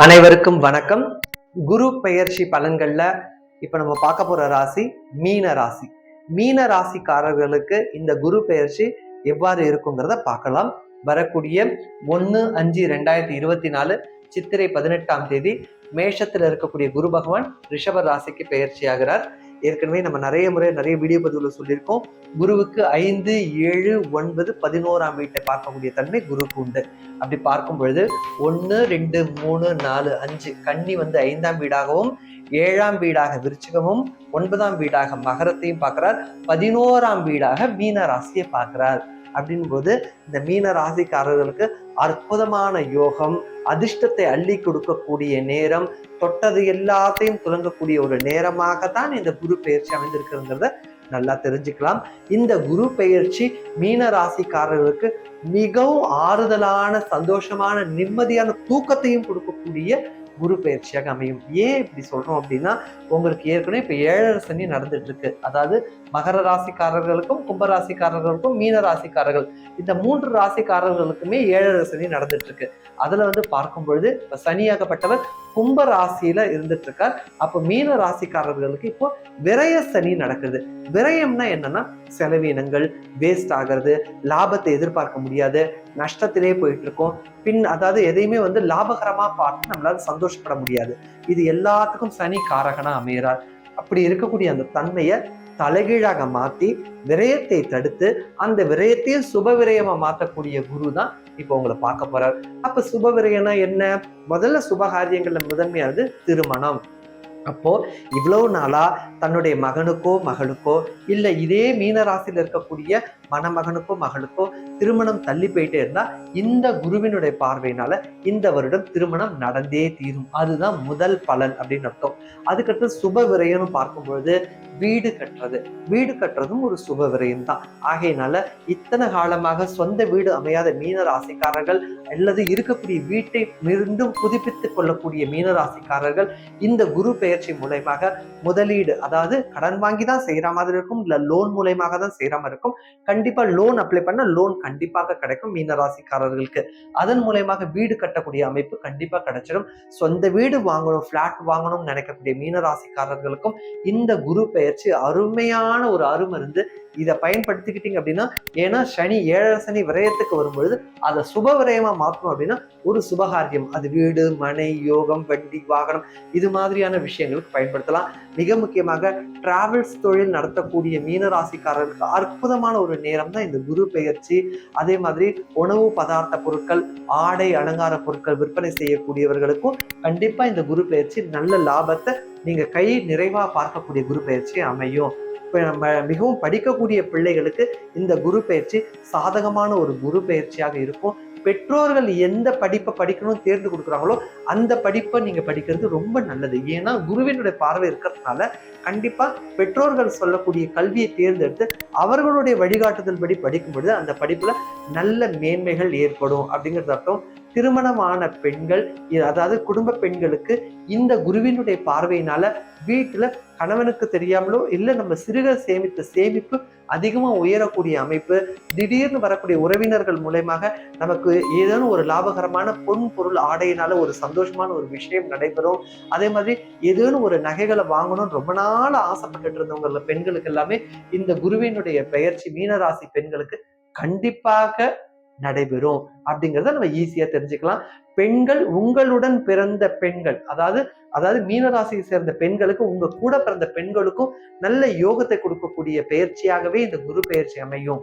அனைவருக்கும் வணக்கம். குரு பெயர்ச்சி பலன்கள்ல இப்ப நம்ம பார்க்க போற ராசி மீன ராசி. மீன ராசிக்காரர்களுக்கு இந்த குரு பெயர்ச்சி எவ்வாறு இருக்குங்கிறத பார்க்கலாம். வரக்கூடிய ஒன்று அஞ்சு ரெண்டாயிரத்தி இருபத்தி நாலு சித்திரை பதினெட்டாம் தேதி மேஷத்தில் இருக்கக்கூடிய குரு பகவான் ரிஷப ராசிக்கு பெயர்ச்சி ஆகிறார். ஏற்கனவே நம்ம நிறைய முறை நிறைய வீடியோ பதிவுல சொல்லியிருக்கோம். குருவுக்கு ஐந்து ஏழு ஒன்பது பதினோராம் வீட்டை பார்க்கக்கூடிய தன்மை குருவுக்கு உண்டு. அப்படி பார்க்கும் பொழுது ஒன்று ரெண்டு மூணு நாலு அஞ்சு கன்னி வந்து ஐந்தாம் வீடாகவும் ஏழாம் வீடாக விருச்சிகமும் ஒன்பதாம் வீடாக மகரத்தையும் பார்க்கிறார். பதினோராம் வீடாக மீன ராசியை பார்க்கிறார். அப்படின் போது இந்த மீன ராசிக்காரர்களுக்கு அற்புதமான யோகம் அதிர்ஷ்டத்தை அள்ளி கொடுக்கக்கூடிய நேரம் தொட்டது எல்லாத்தையும் துலங்கக்கூடிய ஒரு நேரமாகத்தான் இந்த குரு பெயர்ச்சி அமைந்திருக்கிறத நல்லா தெரிஞ்சுக்கலாம். இந்த குரு பெயர்ச்சி மீன ராசிக்காரர்களுக்கு மிகவும் ஆறுதலான சந்தோஷமான நிம்மதியான தூக்கத்தையும் கொடுக்கக்கூடிய குரு பயிற்சியாக அமையும். ஏன் இப்படி சொல்கிறோம் அப்படின்னா உங்களுக்கு ஏற்கனவே இப்போ ஏழரை சனி நடந்துட்டுருக்கு. அதாவது மகர ராசிக்காரர்களுக்கும் கும்பராசிக்காரர்களுக்கும் மீன ராசிக்காரர்கள். இந்த மூன்று ராசிக்காரர்களுக்குமே ஏழரை சனி நடந்துட்டுருக்கு. அதில் வந்து பார்க்கும் பொழுது இப்போ சனியாகப்பட்டவர் கும்ப ராசியில் இருந்துட்டுருக்கார். இருக்கார் மீன ராசிக்காரர்களுக்கு இப்போ விரய சனி நடக்குது. விரயம்னா என்னென்னா செலவினங்கள் வேஸ்ட் ஆகிறது லாபத்தை எதிர்பார்க்க முடியாது நஷ்டத்திலே போயிட்டு இருக்கோம் பின் அதாவது எதையுமே வந்து லாபகரமா பார்த்து நம்மளால சந்தோஷப்பட முடியாது. இது எல்லாத்துக்கும் சனி காரகனா அமைகிறார் அப்படி இருக்கக்கூடிய அந்த தன்மையை தலைகீழாக மாற்றி விரயத்தை தடுத்து அந்த விரயத்தையும் சுப விரயமா மாற்றக்கூடிய குரு தான் இப்போ உங்களை பார்க்க போறார். அப்ப சுப விரயம்னா என்ன? முதல்ல சுபகாரியங்கள்ல முதன்மையானது திருமணம். அப்போது இவ்வளோ நாளாக தன்னுடைய மகனுக்கோ மகளுக்கோ இல்லை இதே மீனராசியில் இருக்கக்கூடிய மணமகனுக்கோ மகளுக்கோ திருமணம் தள்ளி போயிட்டே இருந்தா இந்த குருவினுடைய பார்வையினால இந்த வருடம் திருமணம் நடந்தே தீரும். அதுதான் முதல் பலன் அப்படின்னு அர்த்தம். அதுக்கடுத்து சுப விரயம்னு பார்க்கும்பொழுது வீடு கட்டுறது. வீடு கட்டுறதும் ஒரு சுப விரயம் தான் ஆகையினால இத்தனை காலமாக சொந்த வீடு அமையாத மீன ராசிக்காரர்கள் அல்லது இருக்கக்கூடிய வீட்டை மீண்டும் புதுப்பித்துக் கொள்ளக்கூடிய மீன ராசிக்காரர்கள் இந்த குரு பெயர்ச்சி மூலயமாக முதலீடு அதாவது கடன் வாங்கி தான் செய்யற மாதிரி இருக்கும் இல்ல லோன் மூலயமாக தான் செய்யற மாதிரி இருக்கும் கண்டிப்பா லோன் அப்ளை பண்ண லோன் கண்டிப்பாக கிடைக்கும் மீன ராசிக்காரர்களுக்கு அதன் மூலயமாக வீடு கட்டக்கூடிய அமைப்பு கண்டிப்பா கிடைச்சிடும். சொந்த வீடு வாங்கணும் ஃப்ளாட் வாங்கணும்னு நினைக்கக்கூடிய மீன ராசிக்காரர்களுக்கும் இந்த குரு பெயர்ச்சி அருமையான ஒரு அருமருந்து இதை பயன்படுத்திக்கிட்டீங்க அப்படின்னா ஏன்னா சனி ஏழரை சனி விரயத்துக்கு வரும்பொழுது அதை சுப விரயமா மாற்றணும் அப்படின்னா ஒரு சுபகாரியம். அது வீடு மனை யோகம் வண்டி வாகனம் இது மாதிரியான விஷயங்களுக்கு பயன்படுத்தலாம். மிக முக்கியமாக டிராவல்ஸ் தொழில் நடத்தக்கூடிய மீன ராசிக்காரர்களுக்கு அற்புதமான ஒரு நேரம் தான் இந்த குரு பெயர்ச்சி. அதே மாதிரி உணவு பதார்த்த பொருட்கள் ஆடை அலங்கார பொருட்கள் விற்பனை செய்யக்கூடியவர்களுக்கும் கண்டிப்பா இந்த குரு பெயர்ச்சி நல்ல லாபத்தை நீங்க கை நிறைவா பார்க்கக்கூடிய குரு பெயர்ச்சி அமையும். இப்போ நம்ம மிகவும் படிக்கக்கூடிய பிள்ளைகளுக்கு இந்த குரு பயிற்சி சாதகமான ஒரு குரு பயிற்சியாக இருக்கும். பெற்றோர்கள் எந்த படிப்பை படிக்கணும்னு தேர்ந்து கொடுக்குறாங்களோ அந்த படிப்பை நீங்கள் படிக்கிறது ரொம்ப நல்லது. ஏன்னா குருவினுடைய பார்வை இருக்கிறதுனால கண்டிப்பாக பெற்றோர்கள் சொல்லக்கூடிய கல்வியை தேர்ந்தெடுத்து அவர்களுடைய வழிகாட்டுதல் படி படிக்கும் பொழுது அந்த படிப்பில் நல்ல மேன்மைகள் ஏற்படும் அப்படிங்கிறது அர்த்தம். திருமணமான பெண்கள் அதாவது குடும்ப பெண்களுக்கு இந்த குருவினுடைய பார்வையினால வீட்டில் கணவனுக்கு தெரியாமலோ இல்லை நம்ம சிறுக சேமித்த சேமிப்பு அதிகமாக உயரக்கூடிய அமைப்பு திடீர்னு வரக்கூடிய உறவினர்கள் மூலயமாக நமக்கு ஏதேனும் ஒரு லாபகரமான பொன் பொருள் ஆடையினால ஒரு சந்தோஷமான ஒரு விஷயம் நடைபெறும். அதே மாதிரி ஏதேனும் ஒரு நகைகளை வாங்கணும்னு ரொம்ப நாள் ஆசைப்பட்டுட்டு இருந்தவங்கள பெண்களுக்கு எல்லாமே இந்த குருவினுடைய பெயர்ச்சி மீனராசி பெண்களுக்கு கண்டிப்பாக நடைபெறும் அப்படிங்கிறத நம்ம ஈஸியா தெரிஞ்சுக்கலாம். பெண்கள் உங்களுடன் பிறந்த பெண்கள் அதாவது அதாவது மீனராசியை சேர்ந்த பெண்களுக்கு உங்க கூட பிறந்த பெண்களுக்கும் நல்ல யோகத்தை கொடுக்கக்கூடிய பெயர்ச்சியாகவே இந்த குரு பெயர்ச்சி அமையும்.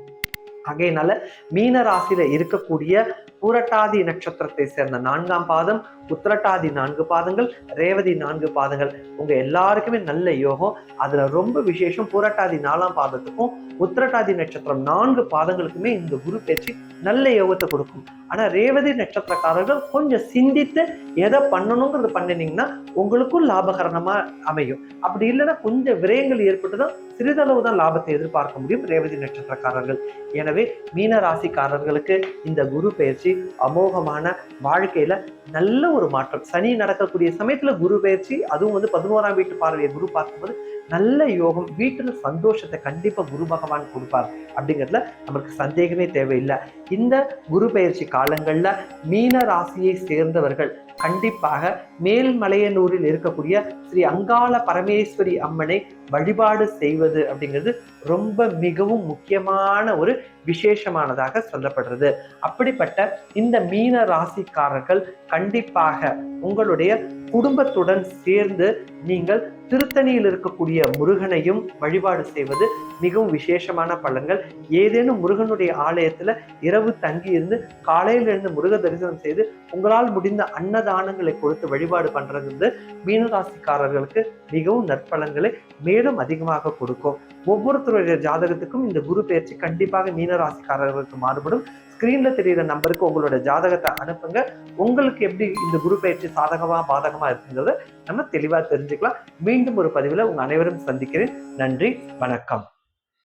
ஆகையினால மீன ராசியில இருக்கக்கூடிய பூரட்டாதி நட்சத்திரத்தை சேர்ந்த நான்காம் பாதம் உத்திரட்டாதி நான்கு பாதங்கள் ரேவதி நான்கு பாதங்கள். உங்க எல்லாருக்குமே நல்ல யோகம். அதுல ரொம்ப விசேஷம் பூரட்டாதி நாலாம் பாதத்துக்கும் உத்திரட்டாதி நட்சத்திரம் நான்கு பாதங்களுக்குமே இந்த குரு பேச்சு நல்ல யோகத்தை கொடுக்கும். ஆனா ரேவதி நட்சத்திரக்காரர்கள் கொஞ்சம் சிந்தித்து எதை பண்ணணுங்கிறத பண்ணினீங்கன்னா உங்களுக்கும் லாபகரணமா அமையும். அப்படி இல்லைன்னா கொஞ்சம் விரயங்கள் ஏற்பட்டுதான் சிறிதளவு தான் லாபத்தை எதிர்பார்க்க முடியும் ரேவதி நட்சத்திரக்காரர்கள். எனவே மீன ராசிக்காரர்களுக்கு இந்த குரு பயிற்சி அமோகமான வாழ்க்கையில நல்ல ஒரு மாற்றம். சனி நடக்கக்கூடிய சமயத்துல குரு பயிற்சி அதுவும் வந்து பதினோராம் வீட்டு பார்வையை குரு பார்க்கும்போது நல்ல யோகம் வீட்டுல சந்தோஷத்தை கண்டிப்பா குரு பகவான் கொடுப்பார் அப்படிங்கிறதுல நமக்கு சந்தேகமே தேவையில்லை. இந்த குரு பயிற்சி காலங்கள்ல மீன ராசியை சேர்ந்தவர்கள் கண்டிப்பாக மேல்மலையனூரில் இருக்கக்கூடிய ஸ்ரீ அங்காள பரமேஸ்வரி அம்மனை வழிபாடு செய்வது அப்படிங்கிறது ரொம்ப மிகவும் முக்கியமான ஒரு விசேஷமானதாக சொல்லப்படுறது. அப்படிப்பட்ட இந்த மீன ராசிக்காரர்கள் கண்டிப்பாக உங்களுடைய குடும்பத்துடன் சேர்ந்து நீங்கள் திருத்தணியில் இருக்கக்கூடிய முருகனையும் வழிபாடு செய்வது மிகவும் விசேஷமான பலன்கள். ஏதேனும் முருகனுடைய ஆலயத்துல இரவு தங்கி இருந்து காலையில இருந்து முருக தரிசனம் செய்து உங்களால் முடிந்த அன்னதானங்களை கொடுத்து வழிபாடு பண்றது வந்து மீனராசிக்காரர்களுக்கு மிகவும் நற்பலன்களை மேலும் அதிகமாக கொடுக்கும். ஒவ்வொருத்தருடைய ஜாதகத்துக்கும் இந்த குரு பயிற்சி கண்டிப்பாக மீனராசிக்காரர்களுக்கு மாறுபடும். ஸ்க்ரீனில் தெரிகிற நம்பருக்கு உங்களோட ஜாதகத்தை அனுப்புங்க. உங்களுக்கு எப்படி இந்த குரு பயிற்சி சாதகமாக பாதகமாக இருக்குங்கிறத நம்ம தெளிவா தெரிஞ்சுக்கலாம். மீண்டும் ஒரு பதிவில் உங்கள் அனைவரும் சந்திக்கிறேன். நன்றி வணக்கம்.